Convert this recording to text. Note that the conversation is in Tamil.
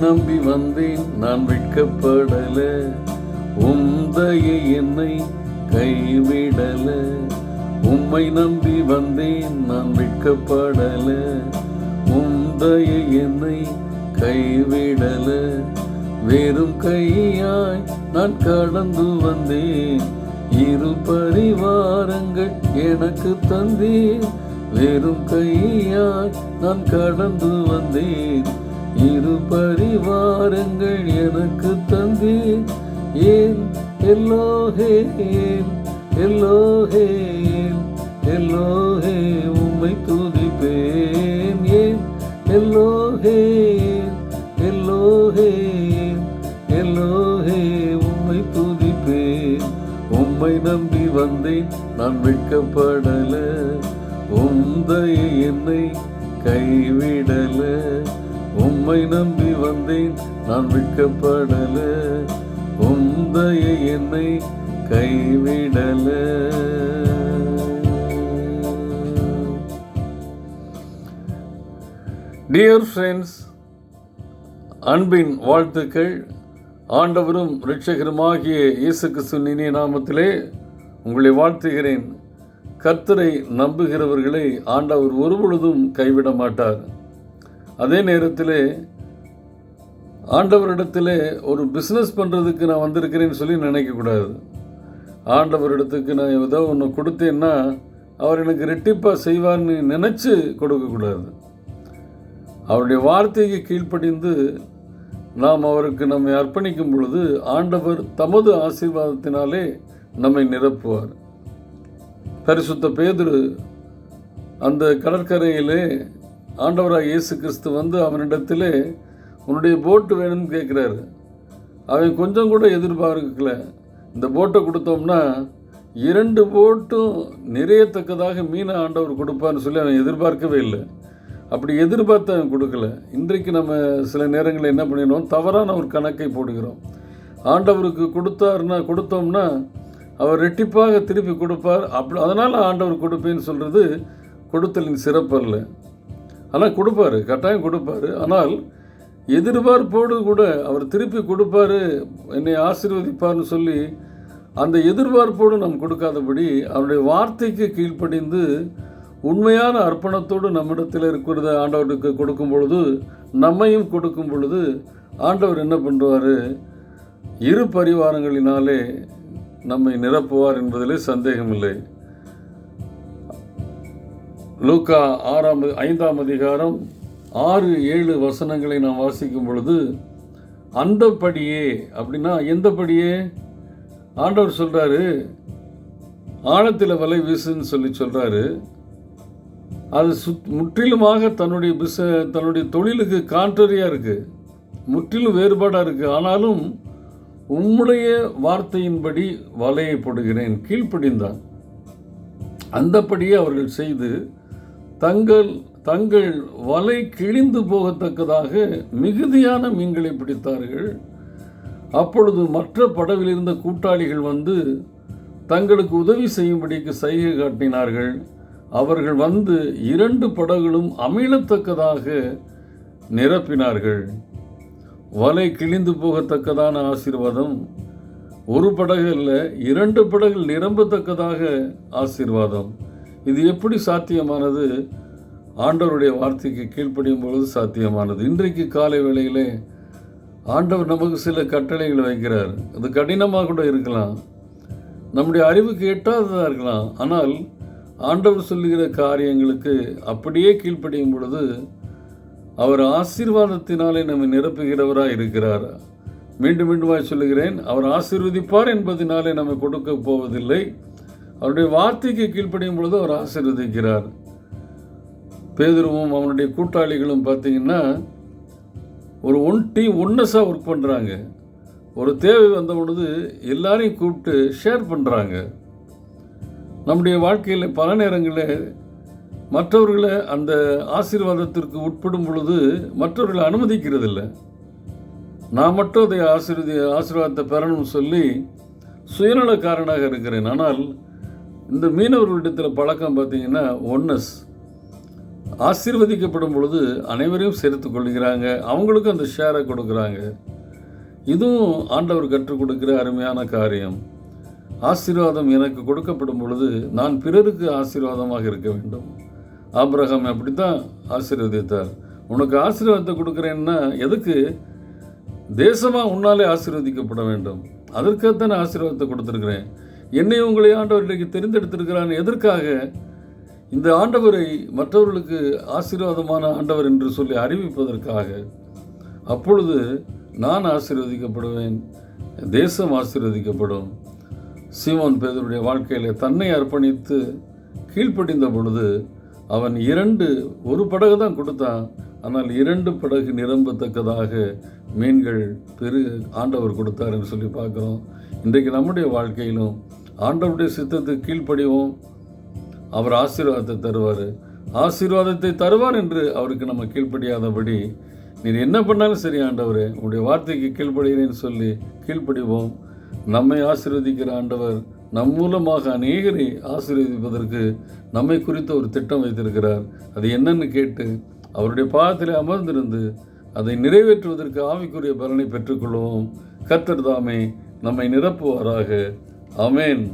நம்பி வந்தேன் நான் வெட்கப்படல. உந்தைய என்னை கைவிடல. உம்மை நம்பி வந்தேன் நான் வெட்கப்படல. உந்தைய என்னை கைவிடல. வெறும் கையாய் நான் கடந்து வந்தேன். இரு பரிவாரங்கள் எனக்கு தந்தேன். வெறும் கையாய் நான் கடந்து வந்தேன். இரு பரிவாரங்கள் எனக்கு தந்தேன் ஏன்? எல்லோஹே எல்லோஹே எல்லோஹே உம்மை துதிப்பேன். ஏன்? எல்லோஹே எல்லோஹே எல்லோஹே உம்மை துதிப்பேன். உம்மை நம்பி வந்தேன் நான் வெட்கப்படல உந்தைய என்னை கைவிடல. உம்மை நம்பி வந்தேன் நான் விற்கப்படல உந்தைய என்னை கைவிடல. டியர் ஃப்ரெண்ட்ஸ் அன்பின் வாழ்த்துக்கள். ஆண்டவரும் இரட்சகருமாகிய இயேசு கிறிஸ்துவின் இனிய நாமத்திலே உங்களை வாழ்த்துகிறேன். கர்த்தரை நம்புகிறவர்களை ஆண்டவர் ஒருபொழுதும் கைவிட மாட்டார். அதே நேரத்தில் ஆண்டவரிடத்தில் ஒரு பிஸ்னஸ் பண்ணுறதுக்கு நான் வந்திருக்கிறேன்னு சொல்லி நினைக்கக்கூடாது ஆண்டவரிடத்துக்கு நான் ஏதோ ஒன்று கொடுத்தேன்னா அவர் எனக்கு ரெட்டிப்பாக செய்வார்னு நினச்சி கொடுக்கக்கூடாது அவருடைய வார்த்தைக்கு கீழ்ப்படிந்து நாம் அவருக்கு நம்மை அர்ப்பணிக்கும் பொழுது ஆண்டவர் தமது ஆசீர்வாதத்தினாலே நம்மை நிரப்புவார். பரிசுத்த பேதுரு அந்த கடற்கரையிலே ஆண்டவராக இயேசு கிறிஸ்து வந்து அவனிடத்திலே உன்னுடைய போட்டு வேணும்னு கேட்குறாரு. அவன் கொஞ்சம் கூட எதிர்பார்க்கல. இந்த போட்டை கொடுத்தோம்னா இரண்டு போட்டும் நிறையத்தக்கதாக மீனை ஆண்டவர் கொடுப்பான்னு சொல்லி அவன் எதிர்பார்க்கவே இல்லை. அப்படி எதிர்பார்த்து அவன் கொடுக்கல. இன்றைக்கு நம்ம சில நேரங்களில் என்ன பண்ணிடுவோம் தவறான ஒரு கணக்கை போடுகிறோம். ஆண்டவருக்கு கொடுத்தாருன்னா கொடுத்தோம்னா அவர் ரெட்டிப்பாக திருப்பி கொடுப்பார். அப்படி அதனால் ஆண்டவர் கொடுப்பேன்னு சொல்கிறது கொடுத்தலின் சிறப்பல்ல. ஆனால் கொடுப்பாரு கட்டாயம் கொடுப்பாரு. ஆனால் எதிர்பார்ப்போடு கூட அவர் திருப்பி கொடுப்பாரு என்னை ஆசீர்வதிப்பார்னு சொல்லி அந்த எதிர்பார்ப்போடு நாம் கொடுக்காதபடி அவருடைய வார்த்தைக்கு கீழ்ப்படிந்து உண்மையான அர்ப்பணத்தோடு நம்மிடத்தில் இருக்கிறத ஆண்டவருக்கு கொடுக்கும் பொழுது நம்மையும் கொடுக்கும் பொழுது ஆண்டவர் என்ன பண்ணுவார்? இரு பரிவாரங்களினாலே நம்மை நிரப்புவார் என்பதிலே சந்தேகமில்லை. லூக்கா ஆறாம் ஐந்தாம் அதிகாரம் ஆறு ஏழு வசனங்களை நாம் வாசிக்கும் பொழுது அந்தப்படியே அப்படின்னா எந்தபடியே ஆண்டவர் சொல்கிறாரு ஆழத்தில் வலை வீசுன்னு சொல்லி சொல்கிறாரு அது சுத் முற்றிலுமாக தன்னுடைய பிச தன்னுடைய தொழிலுக்கு கான்ட்ரரியாக இருக்குது முற்றிலும் வேறுபாடாக இருக்குது ஆனாலும் உம்முடைய வார்த்தையின்படி வலையை போடுகிறேன். கீழ்ப்படிந்தான் அந்தப்படியே அவர்கள் செய்து தங்கள் தங்கள் வலை கிழிந்து போகத்தக்கதாக மிகுதியான மீன்களை பிடித்தார்கள். அப்பொழுது மற்ற படவில் இருந்த கூட்டாளிகள் வந்து தங்களுக்கு உதவி செய்யும்படிக்கு சைகை காட்டினார்கள். அவர்கள் வந்து இரண்டு படகுகளும் அமிழத்தக்கதாக நிரப்பினார்கள். வலை கிழிந்து போகத்தக்கதான ஆசீர்வாதம் ஒரு படகு இல்லை இரண்டு படகுகள் நிரம்பத்தக்கதாக ஆசீர்வாதம். இது எப்படி சாத்தியமானது? ஆண்டவருடைய வார்த்தைக்கு கீழ்ப்படியும் பொழுது சாத்தியமானது. இன்றைக்கு காலை வேளையிலே ஆண்டவர் நமக்கு சில கட்டளைகள் வைக்கிறார். அது கடினமாக கூட இருக்கலாம். நம்முடைய அறிவுக்கு எட்டாததாக இருக்கலாம். ஆனால் ஆண்டவர் சொல்லுகிற காரியங்களுக்கு அப்படியே கீழ்ப்படியும் பொழுது அவர் ஆசீர்வாதத்தினாலே நம்மை நிரப்புகிறவராக இருக்கிறார். மீண்டும் மீண்டுமாய் சொல்லுகிறேன் அவர் ஆசீர்வதிப்பார் என்பதனாலே நம்மை கொடுக்க போவதில்லை. அவருடைய வார்த்தைக்கு கீழ்ப்படியும் பொழுது அவர் ஆசீர்வதிக்கிறார். பேதுருவும் அவனுடைய கூட்டாளிகளும் பார்த்தீங்கன்னா ஒரு ஒன் டீம் ஒன்னஸாக ஒர்க் பண்ணுறாங்க ஒரு தேவை வந்த பொழுது எல்லாரையும் கூப்பிட்டு ஷேர் பண்ணுறாங்க நம்முடைய வாழ்க்கையில் பல நேரங்களில் மற்றவர்களை அந்த ஆசீர்வாதத்திற்கு உட்படும் பொழுது மற்றவர்களை அனுமதிக்கிறதில்ல. நான் மட்டும் அதை ஆசீர்வதி ஆசீர்வாதத்தை பெறணும்னு சொல்லி சுயநலக்காரனாக இருக்கிறேன். ஆனால் இந்த மீனவர்களிடத்தில் பழக்கம் பார்த்தீங்கன்னா ஒன்னஸ். ஆசீர்வதிக்கப்படும் பொழுது அனைவரையும் சேர்த்து கொள்கிறாங்க. அவங்களுக்கும் அந்த ஷேரை கொடுக்குறாங்க. இதுவும் ஆண்டவர் கற்றுக் கொடுக்கிற அருமையான காரியம். ஆசீர்வாதம் எனக்கு கொடுக்கப்படும் பொழுது நான் பிறருக்கு ஆசீர்வாதமாக இருக்க வேண்டும். ஆப்ரஹாம் அப்படி தான் ஆசீர்வதித்தார். உனக்கு ஆசீர்வாதத்தை கொடுக்குறேன்னா எதுக்கு? தேசமாக உன்னாலே ஆசீர்வதிக்கப்பட வேண்டும். அதற்காகத்தான் நான் ஆசீர்வாதத்தை கொடுத்துருக்குறேன். என்னை உங்களை ஆண்டவர் இன்றைக்கு தெரிந்தெடுத்திருக்கிறான் எதற்காக? இந்த ஆண்டவரை மற்றவர்களுக்கு ஆசீர்வாதமான ஆண்டவர் என்று சொல்லி அறிவிப்பதற்காக. அப்பொழுது நான் ஆசீர்வதிக்கப்படுவேன் தேசம் ஆசீர்வதிக்கப்படும். சீமோன் பேதருடைய வாழ்க்கையில் தன்னை அர்ப்பணித்து கீழ்ப்படிந்த பொழுது அவன் இரண்டு ஒரு படகு தான் கொடுத்தான். ஆனால் இரண்டு படகு நிரம்பத்தக்கதாக மீன்கள் பெரு ஆண்டவர் கொடுத்தார் என்று சொல்லி பார்க்குறோம். இன்றைக்கு நம்முடைய வாழ்க்கையிலும் ஆண்டவருடைய சித்தத்துக்கு கீழ்ப்படிவோம். அவர் ஆசீர்வாதத்தை தருவார். ஆசீர்வாதத்தை தருவார் என்று அவருக்கு நம்ம கீழ்ப்படியாதபடி நீர் என்ன பண்ணாலும் சரி ஆண்டவர் உங்களுடைய வார்த்தைக்கு கீழ்ப்படுகிறேன்னு சொல்லி கீழ்ப்படிவோம். நம்மை ஆசீர்வதிக்கிற ஆண்டவர் நம் மூலமாக அநேகரை ஆசீர்வதிப்பதற்கு நம்மை குறித்த ஒரு திட்டம் வைத்திருக்கிறார். அது என்னன்னு கேட்டு அவருடைய பாதத்தில் அமர்ந்திருந்து அதை நிறைவேற்றுவதற்கு ஆவிக்குரிய பலனை பெற்றுக்கொள்வோம் கத்தர் தாமே நம்மை நிரப்புவாராக. அமேன்